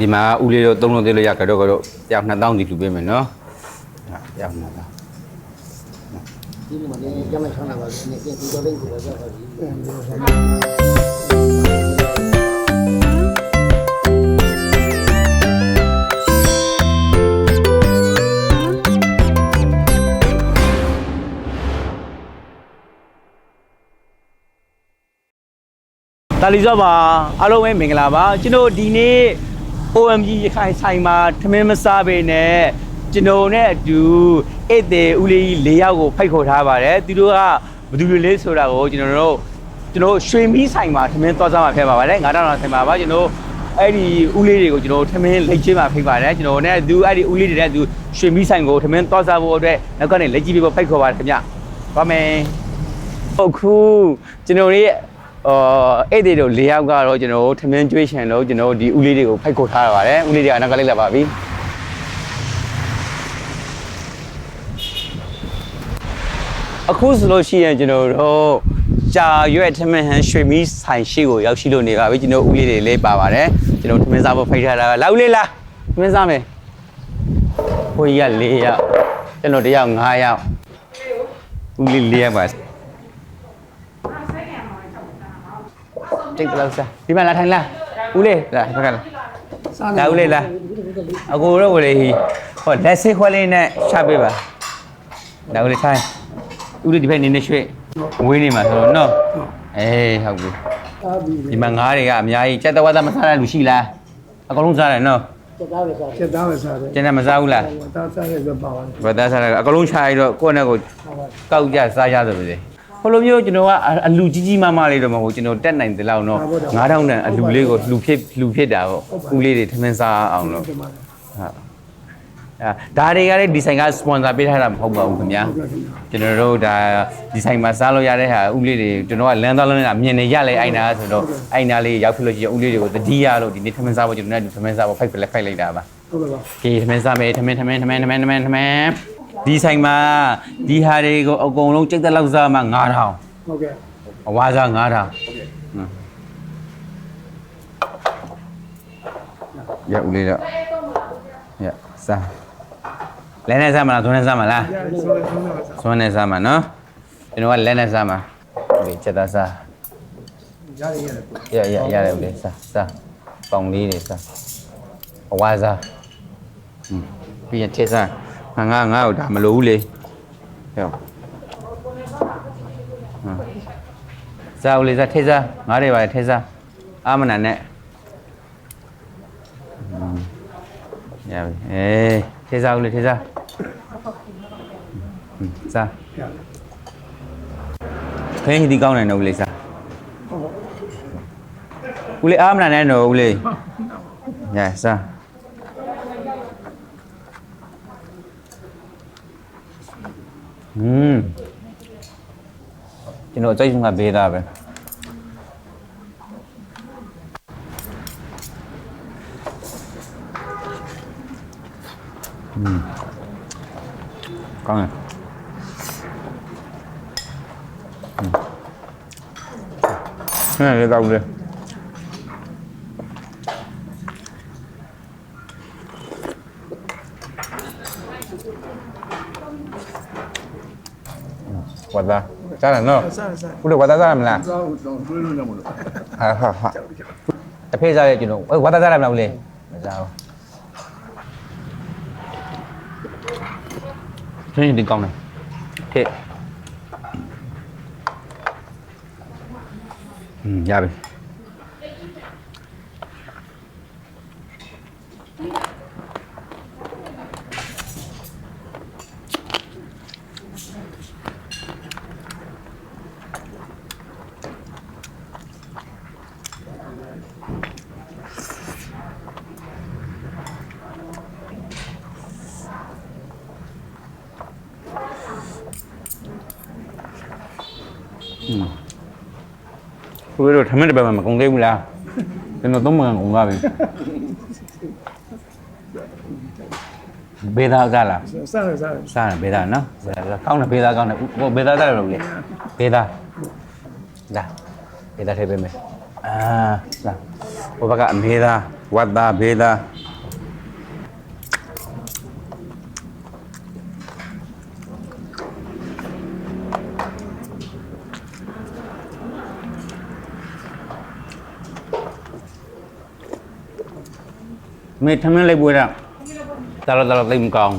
ဒီမှာဦးလေးတို့သုံးလုံးသေးလို့ရကြတော့ကတော့ကြောက်2000ဒီလူပေးမယ်နော်ကြောက်2000ဒီလိုမှလည်းကျမချောင်းလာပါဘူးနေပြင်ဒီတော့လေးကိုပဲရောက်ပါပြီတာလီဇော့ပါအားလုံးပဲမင်္ဂလာပါကျွန်တော်ဒီနေ့ OMG ရခိုင်ဆိုင်မှာထမင်းမစားပေနဲ့ကျွန်တော်နဲ့အတူဧည့်သည်ဦးလေးကြီး၄ယောက်ကိုဖိတ်ခေါ်ထားပါတယ်သူတို့ကဘယ်သူတွေလဲဆိုတာကိုကျွန်တော်တို့ကျွန်တော်ရွှေမီးဆိုင်မှာထမင်းသွားစားမှာဖြစ်ပါပါတယ်9000တောင်ဆိုင်မှာပါကျွန်တော်အဲ့ဒီဦးလေးတွေကိုကျွန်တော်ထမင်းလက်ချင်းမှာဖိတ်ပါတယ်ကျွန်တော်နဲ့သူအဲ့ဒီဦးလေးတွေနဲ့သူရွှေမီးဆိုင်ကိုထမင်းသွားစားဖို့အတွက်နောက်ကနေလက်ကြီးပေးဖို့ဖိတ်ခေါ်ပါတယ်ခင်ဗျပါမယ်ဟုတ်ခုကျွန်တော်တို့ရဲ့ အော်အဲ့ဒီတို့၄ယောက်ကတော့ကျွန်တော်တို့ထမင်းကျွေးချင်လို့ကျွန်တော်တို့ဒီဦးလေးတွေကိုဖိုက်ခေါ်ထားရပါတယ်ဦးလေးတွေကနောက်ကလေးလာပါပြီအခုဆိုလို့ရှိရင်ကျွန်တော်တို့ကြာရွက်ထမင်းဟန်ရွှေမီးဆိုင်ရှိကိုရောက်ရှိလို့နေပါပြီကျွန်တော်ဦးလေးတွေလေးပါပါတယ်ကျွန်တော်ထမင်းစားဖို့ဖိတ်ထားတာလာဦးလေးလာထမင်းစားမယ်ဟိုကြီးက၄ယောက်ကျွန်တော်တယောက်၅ယောက်ဦးလေး၄ယောက်ပါ တိတ်ဘယ်လောက်စားဒီမှာလာထိုင်လာဦးလေးလာဖက်ကလာလာဦးလေးလာအကိုတော့ကိုလေးဟောလက်စိခွဲလေးနဲ့ချပေးပါလာဦးလေးထိုင်ဦးလေးဒီဘက်နေနေရွှေ့ဝေးနေမှာဆိုတော့နော်အေးဟုတ်ပြီအားပြီးဒီမှာငားတွေကအများကြီးစက်တော်ဝါသားမစားတဲ့လူရှိလားအကုန်လုံးစားတယ်နော်စက်သားပဲစားချက်သားပဲစားတယ်ကျန်တဲ့မစားဘူးလားဟိုသားစားရဲဆိုပါပါတယ်ဘာသားစားတယ်အကုန်လုံးချရတော့ကိုယ့်နဲ့ကိုယ်ကောက်ကြစားကြဆိုပါစေ ဟိုလိုမျိုးကျွန်တော်ကအလူကြီးကြီးမမလေးတော့မဟုတ်ဘူးကျွန်တော်တက်နိုင်တယ်လို့နော်9000တန်အလူလေးကိုလူဖြစ်လူဖြစ်တာပေါ့ဦးလေးတွေထမင်းစားအောင်လို့ဒီမှာဟုတ်အဲဒါတွေကလည်းဒီဆိုင်ကစပွန်ဆာပေးထားတာမဟုတ်ပါဘူးခင်ဗျာကျွန်တော်တို့ဒါဒီဆိုင်မှာစားလို့ရတဲ့ဟာဥပလေးတွေကျွန်တော်ကလမ်းသွားလမ်းလာမြင်နေရလဲအိုင်နာဆိုတော့အိုင်နာလေးရောက်ဖြစ်လို့ရှိရင်ဥပလေးတွေကိုတတိယလို့ဒီနေ့ထမင်းစားဖို့ကျွန်တော်တို့ထမင်းစားဖို့ဖိုက်ပလက်ဖိုက်လိုက်တာပါဟုတ်ကဲ့ပါဒီထမင်းစားမယ်ထမင်းထမင်းထမင်းထမင်းထမင်းထမင်း ဒီဆိုင်မှာဒီဟာတွေကိုအကုန်လုံးကြိတ်သက်လောက်စားမှ9000ဟုတ်ကဲ့အဝါစား9000ဟုတ်ကဲ့ရဦးလေးတော့ရစားလဲနေစားမလားသွန်းနေစားမလားရဆိုရင်ဆုံးတော့စားသွန်းနေစားမှာနော်ကျွန်တော်ကလဲနေစားမှာ ဒီချက်သားစားရရရတယ်ရရရတယ်ဦးလေးစားစားပေါင်လေးတွေစားအဝါစားဟွန်းပြီးရင်ချက်စားငါငါငါ့ကိုဒါမလိုဘူးလေဟဲ့ဟွန်းစားဦးလေးစားထဲစားငါးတွေပါထဲစားအာမနာနဲ့ဟွန်းရပြီအေးထဲစားဦးလေးထဲစားဟွန်းစားရခင်းဒီကောင်းတယ်နော်ဦးလေးစားဦးလေးအာမနာနဲ့နော်ဦးလေးရစား 음. 이거 짜증나 배다베. 음. 강해. 음. 그냥 얘다 그래. ဝတ်သားစားတယ်နော်စားစားဦးတို့ဝတ်သားစားရမလားစားတော့တွေးလို့ရမလို့ဟာဟာဟာတစ်ဖေးစားရကျွန်တော်ဝတ်သားစားရမလားဦးလေးမစားဘူးခင်းဒီကောင်းတယ်ထည့်อืมရပြီ ကိုတို့ထမင်းတစ်ပတ်မှမကုန်သေးဘူးလားကျွန်တော်သုံးမှန်ကုန်သွားပြီဘေးသားကလားစားရစားရစားတယ်ဘေးသားနော်စားတယ်ကောင်းတယ်ဘေးသားကောင်းတယ်ဟိုဘေးသားစားတယ်လို့လေဘေးသားလာဘေးသားထည့်ပေးမယ်အာလာဟိုဘက်ကအမေသားဝတ်သားဘေးသား မေထမင်းလိုက်ပွေးတာတရတရသိမ့်မကောင်း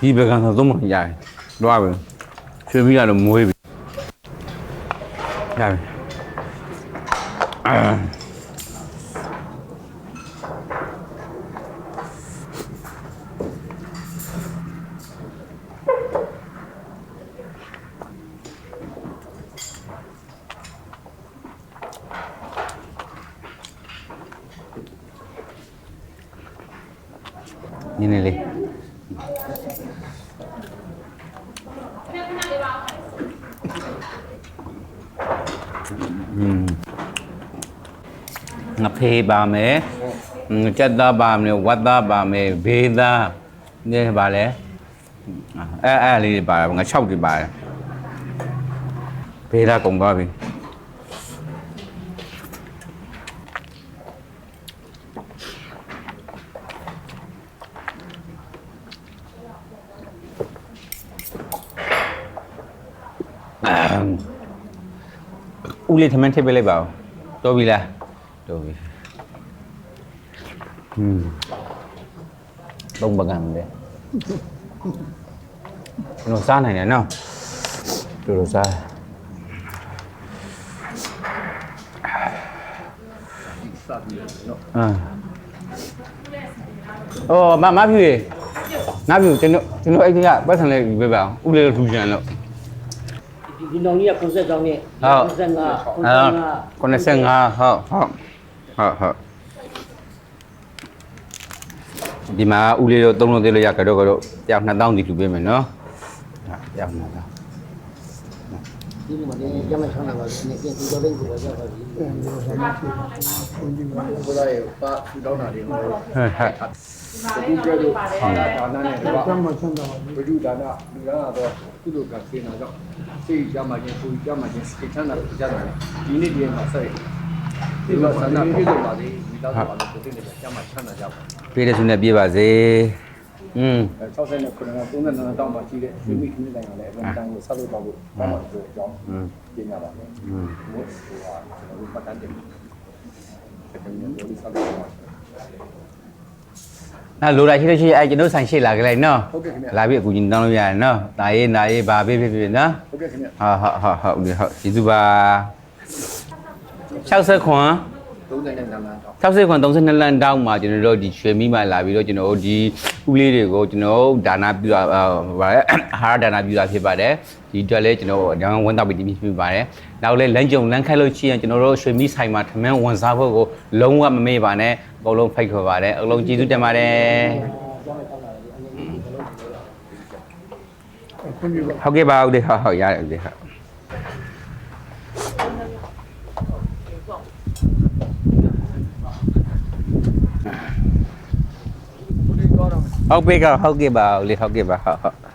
ဒီဘကန်ဆိုသုံးမရတယ်တော့ပဲရွှေပြီးကတော့မွေးပြီရပြီအာ နင်းနေလေးอืมငါဖေးပါမယ်ကြက်သားပါမယ်ဝတ်သားပါမယ်ဘေးသားနေပါလေအဲအဲလေးပါငါ6တွေပါတယ်ဘေးသားကုန်သွားပြီ ဦးလေးထမင်းထည့်ပေးလိုက်ပါဦးတော်ပြီလားတော်ပြီอืมသုံးပကံပဲကျွန်တော်စားနိုင်တယ်နော်တော်တော်စားအာအော်မမဖြူရေမဖြူကျွန်တော်ကျွန်တော်အဲ့ဒီကပတ်စံလေးယူပေးပါအောင်ဦးလေးတို့ထူချန်လို့ ဒီနောင်ကြီးက90ကျောင်းနဲ့ဟုတ်95အာ95 95ဟုတ်ဟုတ်ဟုတ်ဟုတ်ဟုတ်ဒီမှာဦးလေးတို့သုံးလုံးသေးလို့ရကြတော့ကြတော့ပြောင်း2000ဒီလူပေးမယ်နော်ဟုတ်ပြောင်း2000 ဒီမှာလည်းရမချမ်းသာပါဘူး။နေပြင်ဒီတော့လင်းကိုရောက်ပါပြီ။ဘုရားရဲ့ပါထူတောင်းတာတွေဟိုဟဲ့ဟဲ့ဒီကဲလို့ဒါနနဲ့တော့ကျမ်းမချမ်းသာပါဘူးဘုဒ္ဓဒါနလူရတာတော့ကုသိုလ်ကစေနာကြောင့်စိတ်ကြမှာခြင်းကိုယ်ကြမှာခြင်းစိတ်ချမ်းသာကြတယ်ဒီနေ့ဒီမှာဆက်ဒီလိုဆန္ဒပြည့်စုံပါစေဒီတော့ပါလို့ကိုယ်တည်းနဲ့ကြမှာချမ်းသာကြပါပြေးတဲ့ဆုနဲ့ပြေးပါစေ อืม69နဲ့39တောင်းမှရှိတဲ့ရွှေမိခင်းတိုင်းကလည်းအလုံးတန်းကိုဆက်လုပ်တော့ဖို့ဘာမှမပြောကြောင်းပြင်ရပါမယ်อืมဟိုကကျွန်တော်တို့ပတ်တန်းတယ်ဆက်ပြီးတော့ဆက်လုပ်ပါနော်လိုတာရှိလို့ရှိရင်အဲကျွန်တော်ဆိုင်ရှိလာကြလိုက်နော်ဟုတ်ကဲ့ခင်ဗျာလာပြီးအကူကြီးတောင်းလို့ရတယ်နော်တာရေးနာရေးဘာပေးပေးပေးနော်ဟုတ်ကဲ့ခင်ဗျာဟုတ်ဟုတ်ဟုတ်ဟုတ်ဟုတ်ကျေးဇူးပါ69 32လမ်းတော့60ခွန်32လမ်းတောင်းမှာကျွန်တော်တို့ဒီရွှေမိမှလာပြီးတော့ကျွန်တော်တို့ဒီဥပလေးတွေကိုကျွန်တော်တို့ဒါနာပြုတာပါလေဟာရဒါနာပြုတာဖြစ်ပါတယ်ဒီအတွက်လည်းကျွန်တော်တို့အဝန်တောက်ပြီးဒီဖြစ်ပါတယ်နောက်လည်းလမ်းကြုံလမ်းခက်လို့ရှိရင်ကျွန်တော်တို့ရွှေမိဆိုင်မှာထမင်းဝန်စားဖို့ကိုလုံးဝမမေ့ပါနဲ့အကုန်လုံးဖိတ်ခေါ်ပါတယ်အကုန်လုံးကျေးဇူးတင်ပါတယ်ဟုတ်ကဲ့ပါဦးလေးဟုတ်ဟုတ်ရတယ်ဦးလေးဟုတ် ဟုတ်ပြီကဟုတ်ကဲ့ပါဦးလေးဟုတ်ကဲ့ပါဟုတ်ဟုတ်